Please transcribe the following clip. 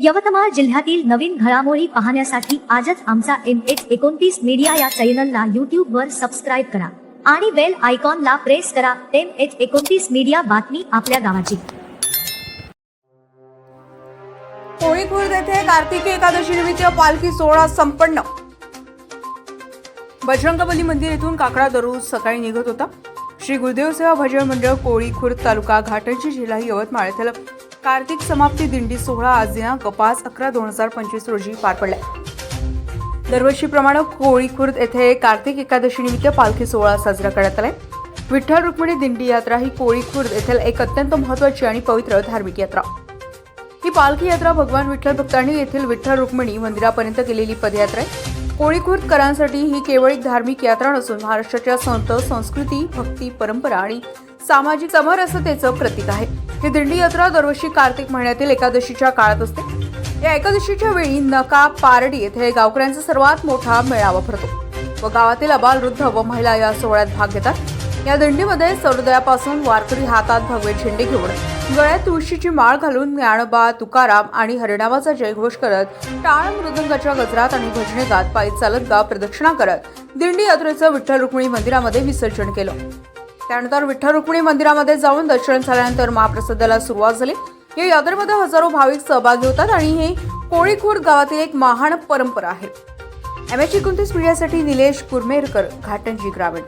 यवतमाळ जिल्ह्यातील नवीन घडामोडी पाहण्यासाठी आजच आमचा एम एच एकोणतीस मीडिया या चॅनलला युट्यूब वर सबस्क्राईब करा आणि बेल आयकॉनला प्रेस करा एम एच एकोणतीस मीडिया बातमी आपल्या गावाची. होळी खुर्द येथे कार्तिकी एकादशी निमित्त पालखी सोहळा संपन्न. बजरंगबली मंदिर येथून काकडा दररोज सकाळी निघत होता. श्री गुरुदेव सेवा भजन मंडळ कोळी खुर्द तालुका घाटंजी जिल्हा यवतमाळ येथील कार्तिक समाप्ती दिंडी सोहळा आज दिनांक पाच अकरा दोन हजार पंचवीस रोजी पार पडला दरवर्षीप्रमाणे कोळीखुर्द येथे कार्तिक एकादशीनिमित्त पालखी सोहळा साजरा करण्यात आलाय. विठ्ठल रुक्मिणी दिंडी यात्रा ही कोळीखुर्द येथील एक अत्यंत महत्वाची आणि पवित्र धार्मिक यात्रा. ही पालखी यात्रा भगवान विठ्ठल भक्तांनी येथील विठ्ठल रुक्मिणी मंदिरापर्यंत केलेली पदयात्रा आहे. कोळीखुर्दकरांसाठी ही केवळ एक धार्मिक यात्रा नसून महाराष्ट्राच्या संत संस्कृती भक्ती परंपरा आणि सामाजिक समरसतेचं प्रतीक आहे. ही दिंडी यात्रा दरवर्षी कार्तिक महिन्यातील एकादशीच्या काळात असते. या एकादशीच्या वेळी नका पारडी येथे गावकऱ्यांचा सर्वात मोठा मेळावा भरतो. व गावातील अबाल वृद्ध व महिला या सोहळ्यात भाग घेतात. या दिंडीमध्ये सौदयापासून वारकरी हातात भगवे झेंडे घेऊन गळ्यात तुळशीची माळ घालून ज्ञानबा तुकाराम आणि हरिणामाचा जयघोष करत टाळ मृदंगाच्या गजरात आणि भजने गात पायी चालत गाव प्रदक्षिणा करत दिंडी यात्रेचं विठ्ठल रुक्मिणी मंदिरामध्ये विसर्जन केलं. त्यानंतर विठ्ठल रुक्मिणी मंदिरामध्ये जाऊन दर्शन झाल्यानंतर महाप्रसादाला सुरुवात झाली. या यात्रेमध्ये हजारो भाविक सहभागी होतात आणि ही कोळीखोड गावातील एक महान परंपरा आहे. एम एच एकोणतीस मीडियासाठी निलेश कुरमेरकर घाटंजी ग्रामीण.